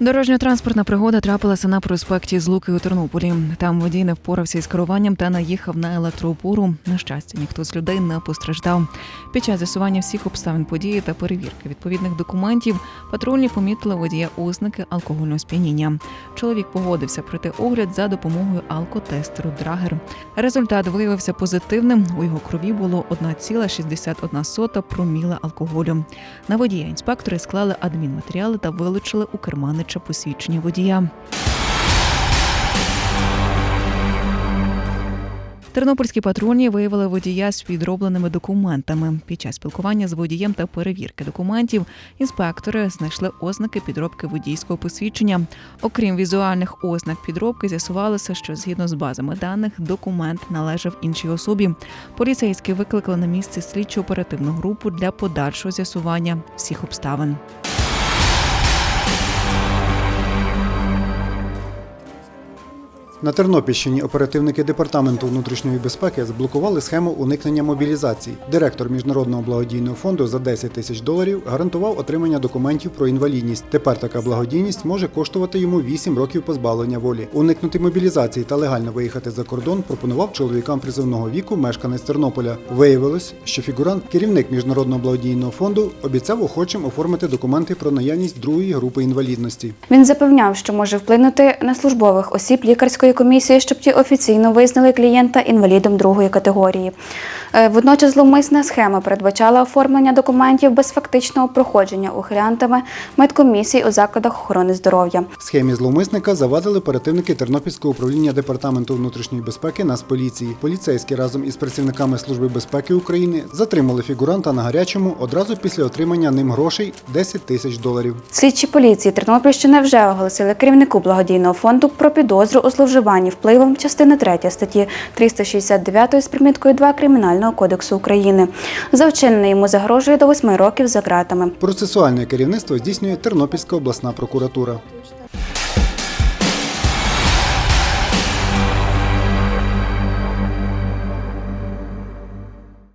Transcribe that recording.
Дорожньо-транспортна пригода трапилася на проспекті Злуки у Тернополі. Там водій не впорався із керуванням та наїхав на електроопору. На щастя, ніхто з людей не постраждав. Під час з'ясування всіх обставин події та перевірки відповідних документів патрульні помітили водія ознаки алкогольного сп'яніння. Чоловік погодився пройти огляд за допомогою алкотестеру Драгер. Результат виявився позитивним. У його крові було 1,61 проміла алкоголю. На водія інспектори склали адмінматеріали та вилучили у керманича посвідчення водія. Тернопільські патрульні виявили водія з підробленими документами. Під час спілкування з водієм та перевірки документів інспектори знайшли ознаки підробки водійського посвідчення. Окрім візуальних ознак підробки, з'ясувалося, що згідно з базами даних документ належав іншій особі. Поліцейські викликали на місце слідчо оперативну групу для подальшого з'ясування всіх обставин. На Тернопільщині оперативники департаменту внутрішньої безпеки заблокували схему уникнення мобілізації. Директор міжнародного благодійного фонду за 10 тисяч доларів гарантував отримання документів про інвалідність. Тепер така благодійність може коштувати йому 8 років позбавлення волі. Уникнути мобілізації та легально виїхати за кордон пропонував чоловікам призовного віку мешканець Тернополя. Виявилось, що фігурант, керівник міжнародного благодійного фонду, обіцяв охочим оформити документи про наявність другої групи інвалідності. Він запевняв, що може вплинути на службових осіб лікарської комісії, щоб ті офіційно визнали клієнта інвалідом другої категорії. Е, Водночас зловмисна схема передбачала оформлення документів без фактичного проходження ухилянтами медкомісій у закладах охорони здоров'я. Схемі зловмисника завадили оперативники Тернопільського управління департаменту внутрішньої безпеки Нацполіції. Поліцейські разом із працівниками Служби безпеки України затримали фігуранта на гарячому одразу після отримання ним грошей 10 тисяч доларів. Слідчі поліції Тернопільщини вже оголосили керівнику благодійного фонду про підозру у зловживанні впливом частини 3 статті 369 з приміткою 2 Кримінального кодексу України. За вчинене йому загрожує до восьми років за ґратами. Процесуальне керівництво здійснює Тернопільська обласна прокуратура.